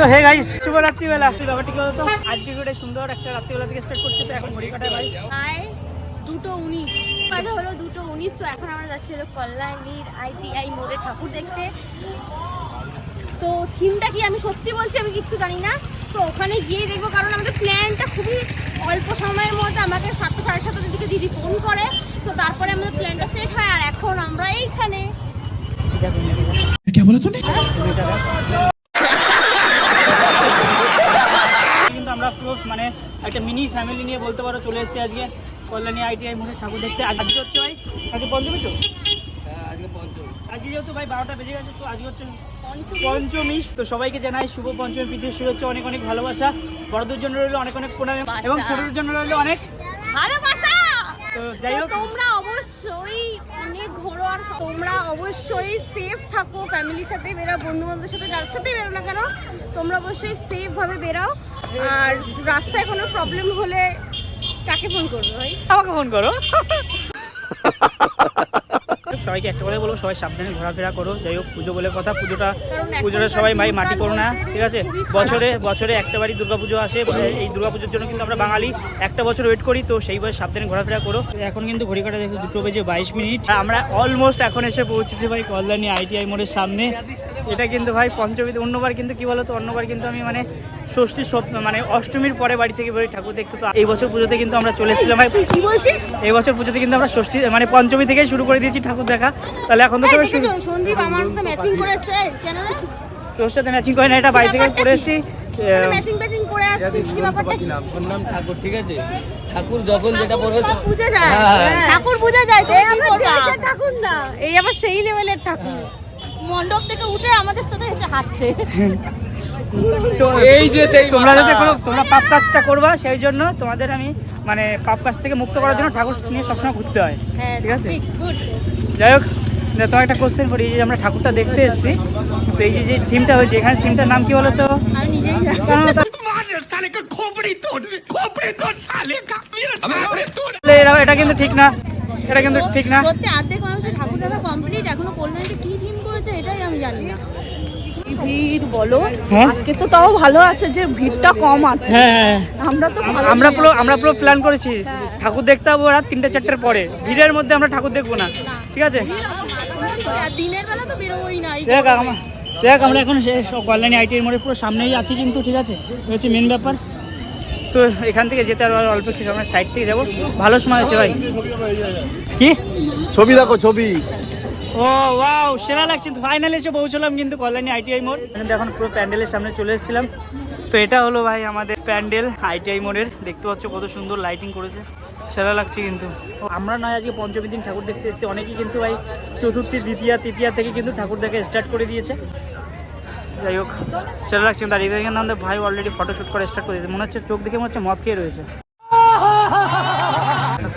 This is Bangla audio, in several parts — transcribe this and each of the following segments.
সো হে গাইস শুভ রাত্রিবেলা ব্যাপারটি কি বলতো আজকে ভিডিওটা সুন্দর একটা রাত্রিবেলা থেকে স্টার্ট করছে তো এখন ঘড়ি কাটায় ভাই হাই দুটো উনিশ। বাজে হলো দুটো উনিশ তো এখন আমরা যাচ্ছি হলো কল্যাণীর আইটিআই মোড়ে ঠাকুর দেখতে। তো থিমটা কি আমি সত্যি বলছি আমি কিচ্ছু জানি না। তো ওখানে গিয়ে দেখব কারণ আমাদের প্ল্যানটা খুবই অল্প সময়ের মধ্যে আমাকে সাতটা সাড়ে সাতটার দিকে দিদি ফোন করে। তো তারপরে আমাদের প্ল্যানটা সেট হয় আর এখন আমরা এইখানে। আমরা পুরো মানে একটা মিনি ফ্যামিলি নিয়ে বলতে পারো চলে এসেছি আজকে। কল্যাণী আইটিআই মোড়ে ঠাকুর দেখতে। আজ- আজকে হচ্ছে ভাই আজকে পঞ্চমী তো? আজকে যেহেতু ভাই বারোটা বেজে গেছে তো আজকে হচ্ছে পঞ্চমী। তো সবাইকে জানাই শুভ পঞ্চমী প্রীতির শুভেচ্ছা অনেক অনেক ভালোবাসা। বড়দের জন্য রইল অনেক অনেক প্রণাম এবং ছোটদের জন্য রইল অনেক। ভালোবাসা! তো যাই হোক। তোমরা অবশ্যই ঘোরো আর তোমরা অবশ্যই সেফ থাকো ফ্যামিলির সাথে বেরাও বন্ধু বান্ধবের সাথে যার সাথেই বেরো না কেন, তোমরা অবশ্যই সেফভাবে বেরাও। আর রাস্তায় কোনো প্রবলেম হলে কাকে ফোন করব ভাই? আমাকে ফোন করো। সবাইকে একটা কথা বলব সবাই সাবধানে ঘোরাফেরা করো। যাই হোক পুজো বলে কথা পুজোটা পুজোটা সবাই ভাই মাটি করো না ঠিক আছে? বছরে বছরে একটা বারই দুর্গাপুজো আসে এই দুর্গাপুজোর জন্য কিন্তু আমরা বাঙালি একটা বছর ওয়েট করি তো সেইভাবে সাবধানে ঘোরাফেরা করো। এখন কিন্তু ঘড়ি কাটা দেখো দুটো বেজে বাইশ মিনিট। আমরা অলমোস্ট এখন এসে পৌঁছেছি ভাই কল্যাণী আইটিআই মোড়ের সামনে। এটা কিন্তু ভাই পঞ্চমী অন্যবার কিন্তু কি বলতো অন্যবার কিন্তু আমি মানে ষষ্ঠী মানে অষ্টমীর পরে বাড়ি থেকে বেরোই ঠাকুর দেখতে। তো এই বছর পুজোতে কিন্তু আমরা চলে এসেছিলাম ভাই। কি বলছিস? এই বছর পুজোতে কিন্তু আমরা ষষ্ঠী মানে পঞ্চমী থেকেই শুরু করে দিয়েছি ঠাকুর দেখা। তাহলে এখন তো সন্দীপ আমার সাথে ম্যাচিং করেছে কেন তোর সাথে ম্যাচিং করে না এটা বাড়ি থেকে করে এসেছি। ম্যাচিং ম্যাচিং করে আসছিস কি ব্যাপারটা? কি ওর নাম ঠাকুর ঠিক আছে? ঠাকুর যখন যেটা পড়বে সব বুঝে যায়। হ্যাঁ। ঠাকুর বুঝে যায় তো কি করবা ঠাকুর না। এই আবার সেই লেভেলের ঠাকুর। মণ্ডপ থেকে উঠে আমাদের সাথে এসে হাঁটছে। এই যে সেই তোমরা যাতে কোনো তোমরা পাপ কাজটা করবা সেই জন্য তোমাদের আমি মানে পাপ কাজ থেকে মুক্ত করার জন্য ঠাকুর নিয়ে সবসময় ঘুরতে হয়। হ্যাঁ ঠিক আছে? যাই হোক না, তোমার একটা কোশ্চেন করি এই যে আমরা ঠাকুরটা দেখতে এসেছি তো এই যে থিমটা হয়েছে এখানে থিমটার নাম কি বলো তো এটা কিন্তু ঠিক না এটা কিন্তু ঠিক না। সত্যি অর্ধেক মানুষের ঠাকুর দেখা কমপ্লিট এখনও কল্যাণীতে কি থিম করেছে এটাই আমি জানি না। ভিড় বলো হ্যাঁ? আজকে তো তাও ভালো আছে যে ভিড়টা কম আছে। হ্যাঁ আমরা তো আমরা পুরো আমরা পুরো প্ল্যান করেছি। ঠাকুর দেখতে যাব রাত তিনটে চারটের পরে। ভিড়ের মধ্যে আমরা ঠাকুর দেখব না। ঠিক আছে? দিনের বেলা তো বেরোবোই না দেখ আমার দেখ আমরা এখন সে সব কল্যাণী আইটির মোড়ে পুরো সামনেই আছি কিন্তু ঠিক আছে? হচ্ছে মেন ব্যাপার। তো এখান থেকে যেতে আর অল্প কিছু আমরা সাইড থেকে যাব। ভালো সময় হচ্ছে ভাই। কি? ছবি দেখো ছবি। ও ওয়াও সেরা লাগছে। ফাইনালি এসে পৌঁছলাম কিন্তু কল্যাণী আইটিআই মোড়। কিন্তু এখন পুরো প্যান্ডেলের সামনে চলে এসেছিলাম। তো এটা হলো ভাই আমাদের প্যান্ডেল আইটিআই মোড়ের। দেখতে পাচ্ছ কত সুন্দর লাইটিং করেছে। সেরা লাগছে কিন্তু। ও, আমরা নয় আজকে পঞ্চমী দিন ঠাকুর দেখতে এসেছি। অনেকেই কিন্তু ভাই চতুর্থী দ্বিতীয়া তৃতীয়া থেকে কিন্তু ঠাকুর দেখা স্টার্ট করে দিয়েছে। যাই হোক সেরা লাগছে কিন্তু। আর এদের কিন্তু আমাদের ভাই অলরেডি ফটোশ্যুট করা স্টার্ট করে দিয়েছে। মনে হচ্ছে চোখ দেখে মনে হচ্ছে মদ খেয়ে রয়েছে।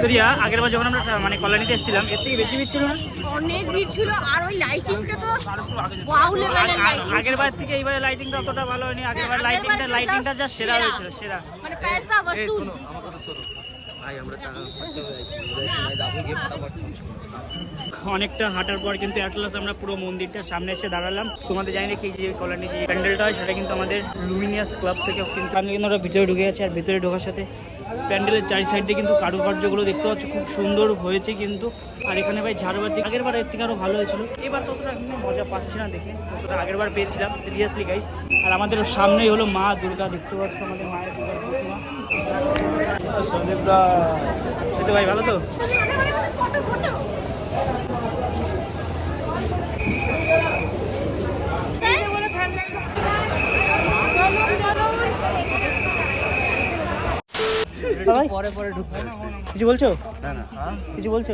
তো রিয়া আগের বার যখন আমরা মানে কল্যাণীতে এসেছিলাম এর থেকে বেশি ভিড় ছিল না? অনেক ভিড় ছিল আর ওই লাইটিংটা তো ওয়াও লেভেলের লাইটিং আগের বার থেকে এইবারে লাইটিংটা অতটা ভালো হয়নি আগের বার লাইটিংটা লাইটিংটা যা সেরা হয়েছিল সেরা। মানে পয়সা বসুল আমার কথা শোনো। অনেকটা হাঁটার পর কিন্তু অ্যাটলাস আমরা পুরো মন্দিরটার সামনে এসে দাঁড়ালাম। তোমাদের জানি না কি যে কলোনি যে প্যান্ডেলটা হয় সেটা কিন্তু আমাদের লুমিনিয়াস ক্লাব থেকে কিন্তু আমি কিন্তু ওরা ভিতরে ঢুকে গেছে আর ভিতরে ঢোকার সাথে প্যান্ডেলের চারি সাইডে কিন্তু কারুকার্যগুলো দেখতে পাচ্ছ খুব সুন্দর হয়েছে কিন্তু। আর এখানে ভাই ঝাড়বাতি আগের বার এর থেকে আরও ভালো হয়েছিল। এবার ততটা মজা পাচ্ছি না দেখে ততটা আগের বার পেয়েছিলাম সিরিয়াসলি গাইজ আর আমাদের সামনেই হলো মা দুর্গা দেখতে পাচ্ছ আমাদের মায়ের দুর্গা প্রতিমা। এই ভাই ভালো তো? ভাই পরে পরে কিছু বলছো? কিছু বলছো?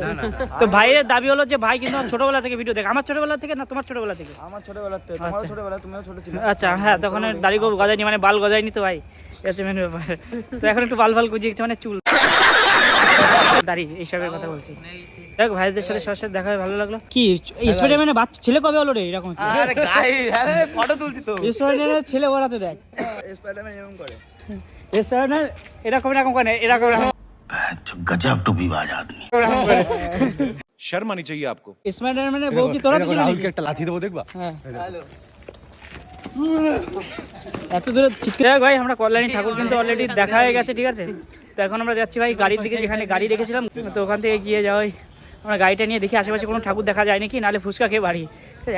তো ভাইয়ের দাবি হলো যে ভাই কিন্তু ছোটবেলা থেকে ভিডিও দেখে। আমার ছোটবেলা থেকে না তোমার ছোটবেলা থেকে? আমার ছোটবেলার থেকে। তোমারও আচ্ছা। ছোটবেলা তুমিও ছোট ছিলে। আচ্ছা হ্যাঁ তখন দাড়ি গজায়নি মানে বাল গজায়নি তো ভাই। এই হচ্ছে মেন ব্যাপার। তো এখন একটু বাল বাল গুজিয়েছে মানে চুল। দাড়ি এইসবের কথা বলছি। দেখ ভাইদের সাথে সবার সাথে দেখা হয়ে ভালো লাগল। কি স্পাইডারম্যানের বাচ্চা ছেলে কবে হলো রে? এরকম আরে গাই আরে ফটো তুলছি তো। স্পাইডারম্যানের ছেলে ওরাতে দেখ। স্পাইডারম্যান এরকম করে। এরকম এরকম করে এরকম এরকম গজব শর্ম আনি চাই আপকো স্পাইডারম্যানে দেখবা এত দূরে চিৎকার ভাই আমরা কল্যাণী ঠাকুর কিন্তু অলরেডি দেখা হয়ে গেছে ঠিক আছে তো এখন আমরা যাচ্ছি ভাই গাড়ির দিকে যেখানে গাড়ি রেখেছিলাম তো ওখান থেকে গিয়ে যাওয়াই আমরা গাড়িটা নিয়ে দেখি আশেপাশে কোনো ঠাকুর দেখা যায় নাকি? নাহলে ফুচকা খেয়ে বাড়ি।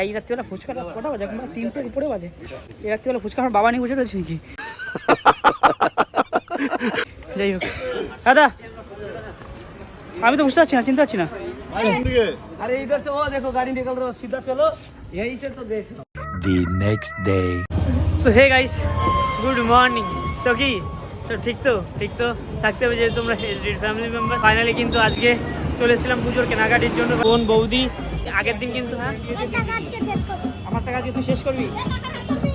এই রাত্রিবেলা ফুচকা কটা বাজে? এখন তিনটের উপরে বাজে। এই রাত্রিবেলা ফুচকা আমার বাবা নিয়ে বসে রয়েছে নাকি? যাই হোক দাদা আমি তো বুঝতে পারছি না চিন্তা পারছি না अरे इधर से वो देखो गाड़ी निकल रहा है सीधा चलो यहीं से तो देख The next day. So hey guys good morning তো কি তো ঠিক তো ঠিক তো থাকতে হবে যেহেতু তোমরা এসডির ফ্যামিলি মেম্বার ফাইনালি কিন্তু আজকে চলে এসেছিলাম পুজোর কেনাকাটির জন্য বোন বৌদি আগের দিন কিন্তু হ্যাঁ কি হয়েছে? আমার টাকা আজকে তুই শেষ করবি ঠিক আছে তুই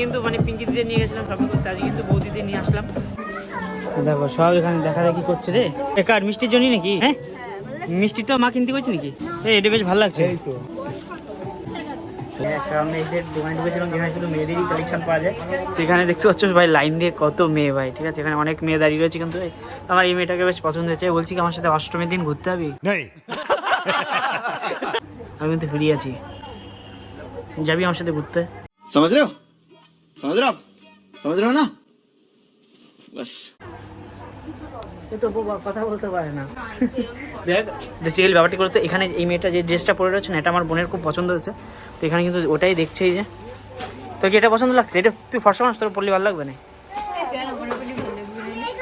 কিন্তু মানে পিঙ্কি নিয়ে গেছিলাম শপিং করতে আজকে কিন্তু বৌদি নিয়ে আসলাম। দেখো সব এখানে দেখা দেখি করছে রে। বেকার মিষ্টির জন্যই নাকি? হ্যাঁ? মিষ্টি তো মা কিনতে করছে নাকি? এটা বেশ ভালো লাগছে। এই তো। মেয়েদেরই পাওয়া যায়। দেখতে ভাই লাইন দিয়ে কত মেয়ে ভাই ঠিক আছে? এখানে অনেক মেয়ে দাঁড়িয়ে রয়েছে কিন্তু আমার এই মেয়েটাকে বেশ পছন্দ হয়েছে। বলছি কি আমার সাথে অষ্টমীর দিন ঘুরতে হবে আমি কিন্তু ফিরিয়েছি যাবি আমার সাথে ঘুরতে? সমাজ समझ रहे हो आप समझ रहे हो ना बस এ তো বাবা কথা বলতে পারে না দেখ বেসিক্যালি ব্যাপারটি করতে এখানে এই মেয়েটা যে ড্রেসটা পরে রয়েছে না এটা আমার বোনের খুব পছন্দ হয়েছে তো এখানে কিন্তু ওটাই দেখছে এই যে তোর কি এটা পছন্দ লাগছে এটা তুই ফর্সা মানুষ তোর পড়লে ভালো লাগবে না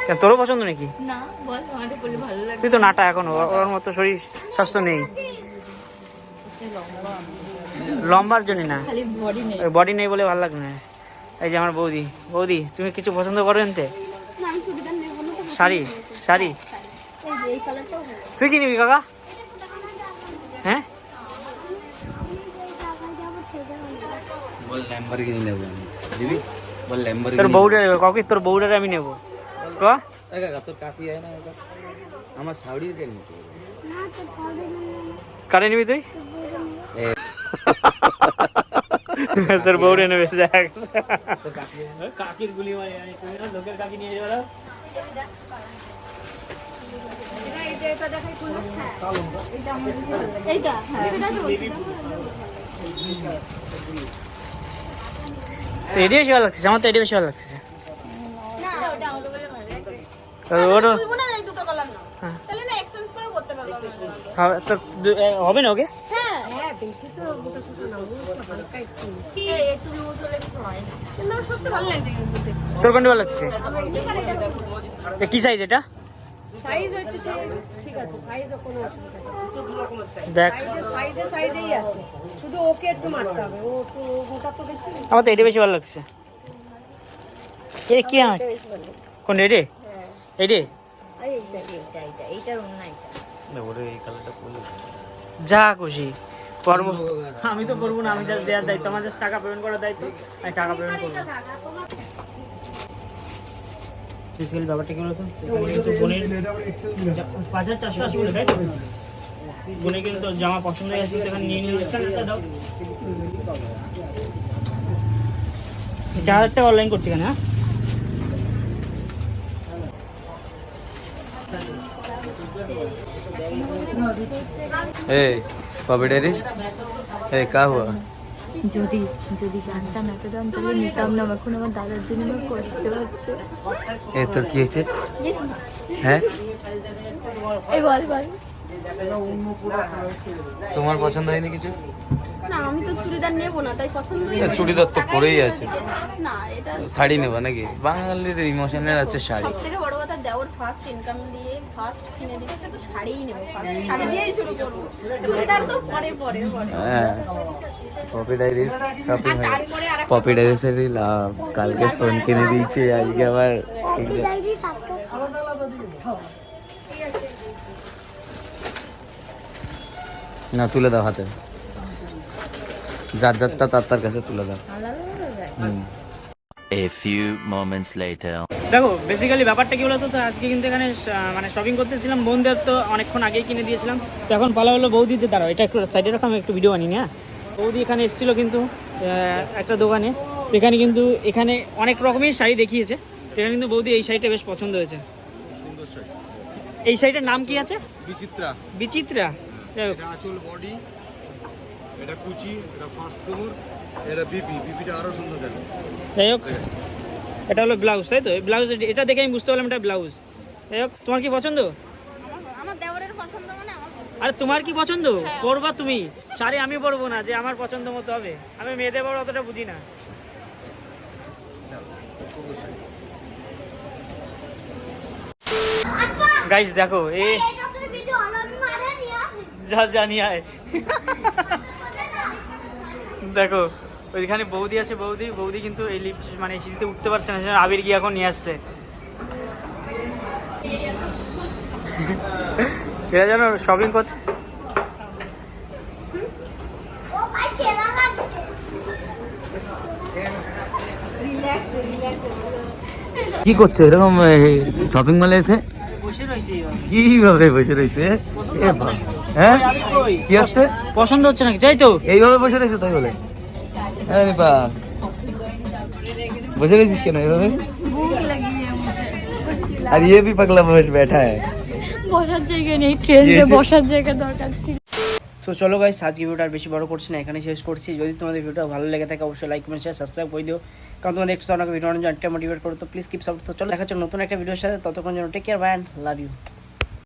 কেন, তোরও পছন্দ নাকি না বল আমাদের বলে ভালো লাগে তুই তো নাটা এখন ওর ওর মতো শরীর স্বাস্থ্য নেই লম্বার জন্য না খালি বডি নেই বডি নেই বলে ভালো লাগবে না এই যে আমার বৌদি। বৌদি তুমি কিছু পছন্দ করবেন তে। শাড়ি শাড়ি? তুই কি নিবি কাকা? হ্যাঁ? তোর বউটা নেব তোর বউটারে আমি নেব। কারে নিবি তুই? তোর বউরে নেবে দেখ কাকির গুলি লোকের কাকি নিয়ে যাবে হ্যাঁ এটা বেশি ভালো লাগছে আমার তো এটি বেশি ভালো লাগছে হ্যাঁ। হবে না ওকে? বেশি মোটা ছোট না হালকা একটু। এই একটু লুজ হলে কিছু হয় না কিন্তু আমার সত্যি ভালো লাগছে কিন্তু তোর কোনটা ভালো লাগছে? এ, কি সাইজ এটা? সাইজ হচ্ছে সে ঠিক আছে সাইজও কোনো অসুবিধা নেই। দেখ। সাইজে সাইজে সাইজেই আছে। শুধু ওকে একটু মারতে হবে ও তো মোটা তো বেশি। আমার তো এটি বেশি ভালো লাগছে। এ কি আমার? কোন? যা খুশি। পড়ব আমি তো করব না আমি জাস্ট দেওয়ার দায়িত্ব আমার জাস্ট টাকা পেমেন্ট করার দায়িত্ব আমি টাকা পেমেন্ট করব। ব্যাপারটা কি বলতো? কিন্তু বোনের পাঁচ হাজার চারশো আশি বলে তাই তো? বোনের কিন্তু জামা পছন্দ হয়ে যাচ্ছে সেখানে নিয়ে নিয়ে যাচ্ছে একটা দাও। চার হাজার টাকা অনলাইন করছি কেন হ্যাঁ? ए কবে ডেরিস এ কা হুয়া যদি যদি জানতাম এত দাম তাহলে নিতাম না। এখন আমার দাদার জন্য আমার কষ্ট হচ্ছে। এ তোর কি হয়েছে? হ্যাঁ? এ বল বল। তোমার পছন্দ হয়নি কিছু? না আমি তো চুড়িদার নেব না তাই পছন্দই এ, চুড়িদার তো পরেই আছে। না। এটা শাড়ি নেব নাকি? বাঙালিদের ইমোশনের আছে শাড়ি। সব বড় কথা দেওয়ার ফার্স্ট ইনকাম দিয়ে ফার্স্ট কিনে দিচ্ছে তো শাড়িই নেব। ফার্স্ট শাড়ি দিয়েই শুরু করব। চুড়িদার তো পরে পরে পরে। হ্যাঁ। পপি ডাইরিস শপিং আর পপি ডাইরিসেরই লাভ। কালকে ফোন কিনে দিয়েছে আজকে আবার না তুলে দাও হাতে। যার যারটা তার তার কাছে তুলে দাও। A few moments later. দেখো বেসিক্যালি ব্যাপারটা কি বলতো? তো আজকে কিন্তু এখানে মানে শপিং করতেছিলাম বোনদের তো অনেকক্ষণ আগেই কিনে দিয়েছিলাম। তো এখন পালা হলো বৌদিতে দাঁড়াও এটা একটু সাইডে রাখো আমি একটু ভিডিও বানিয়ে হ্যাঁ? বৌদি এখানে এসেছিল কিন্তু একটা দোকানে। তো এখানে কিন্তু এখানে অনেক রকমের শাড়ি দেখিয়েছে। এখানে কিন্তু বৌদি এই শাড়িটা বেশ পছন্দ হয়েছে। এই শাড়িটার নাম কি আছে? বিচিত্রা। বিচিত্রা। হোক। আঁচল বডি এটা কুচি এটা ফার্স্ট কোমর এটা বিপি বিপিটা আরও সুন্দর দেখো। যাই হোক এটা হলো ব্লাউজ তাই তো? ব্লাউজ এটা দেখে আমি বুঝতে পারলাম এটা ব্লাউজ যাই হোক তোমার কি পছন্দ? আমার দেওরের পছন্দ মানে আমার আরে তোমার কি পছন্দ? পরবা তুমি। শাড়ি আমি পরবো না যে আমার পছন্দ মতো হবে। আমি মেয়েদের বড় অতটা বুঝি না। গাইস দেখো এ যা জানি আয়। দেখো ওইখানে বৌদি আছে বৌদি। বৌদি কিন্তু এই লিফট মানে সিঁড়িতে উঠতে পারছে না আবির গিয়ে এখন নিয়ে আসছে। এরা যেন শপিং করছে। কি করছ? এরকম শপিং মলে এসে? কীভাবে বসে রয়েছে। হ্যাঁ কি হচ্ছে পছন্দ হচ্ছে নাকি চাই তো এইভাবে বসে রয়েছে তাই বলে হ্যাঁ রিপা বসে রয়েছিস কেন এইভাবে আর ইয়ে भी पगला बस बैठा है বসার জায়গা নেই ট্রেনে বসার জায়গা দরকার ছিল সো চলো গাইস আজকে ভিডিওটা আর বেশি বড় করছি না এখানে শেষ করছি যদি তোমাদের ভিডিওটা ভালো লেগে থাকে অবশ্যই লাইক কমেন্ট শেয়ার সাবস্ক্রাইব করে দিও কারণ তোমাদের একটু আমাকে ভিডিও অনেক মোটিভেট করো তো প্লিজ কিপ সাপোর্ট তো চলো দেখা হচ্ছে নতুন একটা ভিডিওর সাথে ততক্ষণ যেন take care bye and love you